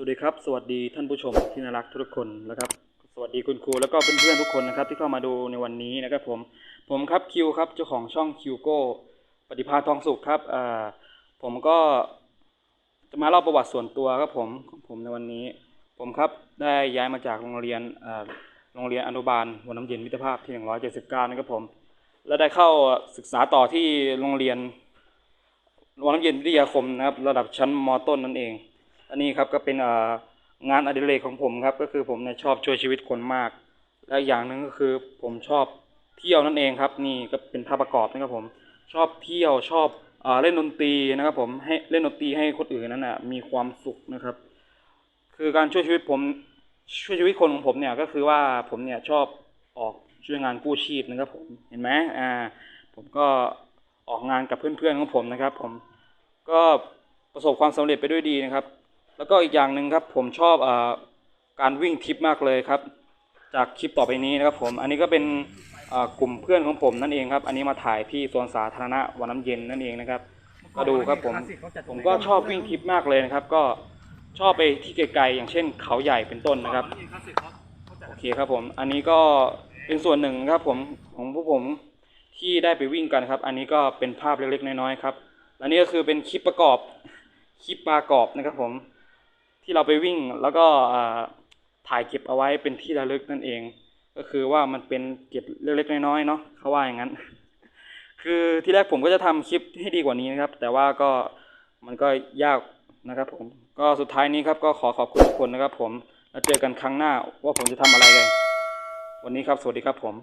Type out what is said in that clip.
สวัสดีครับ สวัสดีท่านผู้ชมที่น่ารักทุกคนนะครับ สวัสดีคุณครูแล้วก็เพื่อนๆทุกคนนะครับ ที่เข้ามาดูในวันนี้นะครับผม ผมครับคิวครับเจ้าของช่องคิวโก้ปฏิภาณทองสุขครับอ่าผมก็จะมาเล่าประวัติส่วนตัวครับผมของผมในวันนี้ ผมครับได้ย้ายมาจากโรงเรียนอ่าโรงเรียนอนุบาลหัวน้ำเย็นมิตรภาพที่ 179นะครับผม แล้วได้เข้าศึกษาต่อที่โรงเรียนวังน้ำเย็นวิทยาคมนะครับ ระดับชั้นมต้นนั่นเอง อันนี้ครับก็เป็นงานอดิเรกของผมครับ ก็คือผมเนี่ยชอบช่วยชีวิตคนมาก และอย่างหนึ่งก็คือผมชอบเที่ยวนั่นเองครับ นี่ก็เป็นภาพประกอบนะครับผมชอบเที่ยวชอบเอ่อเล่นดนตรีนะครับ ผมให้เล่นดนตรีให้คนอื่นนั้นน่ะมีความสุขนะครับ คือการช่วยชีวิตผมช่วยชีวิตคนของผมเนี่ยก็คือว่าผมเนี่ยชอบออกช่วยงานกู้ชีพนะครับผมเห็นไหมอ่าผมก็ออกงานกับเพื่อนๆของผมนะครับ ผมก็ประสบความสำเร็จไปด้วยดีนะครับ แล้วก็อีกอย่างหนึ่งครับผมชอบเออการวิ่งทริปมากเลยครับ จากคลิปต่อไปนี้นะครับผมอันนี้ก็เป็นเอ่อกลุ่มเพื่อนของผมนั่นเองครับ อันนี้มาถ่ายที่สวนสาธารณะวันน้ำเย็นนั่นเองนะครับก็ดูครับผมผมก็ชอบวิ่งทริปมากเลยนะครับ ก็ชอบไปที่ไกลๆอย่างเช่น เขาใหญ่เป็นต้นนะครับโอเคครับผมอันนี้ก็เป็นส่วนหนึ่งนะครับผมของพวกผมที่ได้ไปวิ่งกันครับ อันนี้ก็เป็นภาพเล็กๆน้อยๆครับและนี่ก็คือเป็นคลิปประกอบคลิปประกอบนะครับผม ที่เราไปวิ่งแล้วก็ถ่ายเก็บเอาไว้เป็นที่ระลึกนั่นเอง ก็คือว่ามันเป็นเก็บเล็กๆน้อยๆเนาะเขาว่าอย่างนั้น คือที่แรกผมก็จะทำคลิปให้ดีกว่านี้นะครับ แต่ว่าก็มันก็ยากนะครับผมก็สุดท้ายนี้ครับก็ขอขอบคุณทุกคนนะครับผมแล้วเจอกันครั้งหน้าว่าผมจะทำอะไรกันวันนี้ครับ สวัสดีครับผม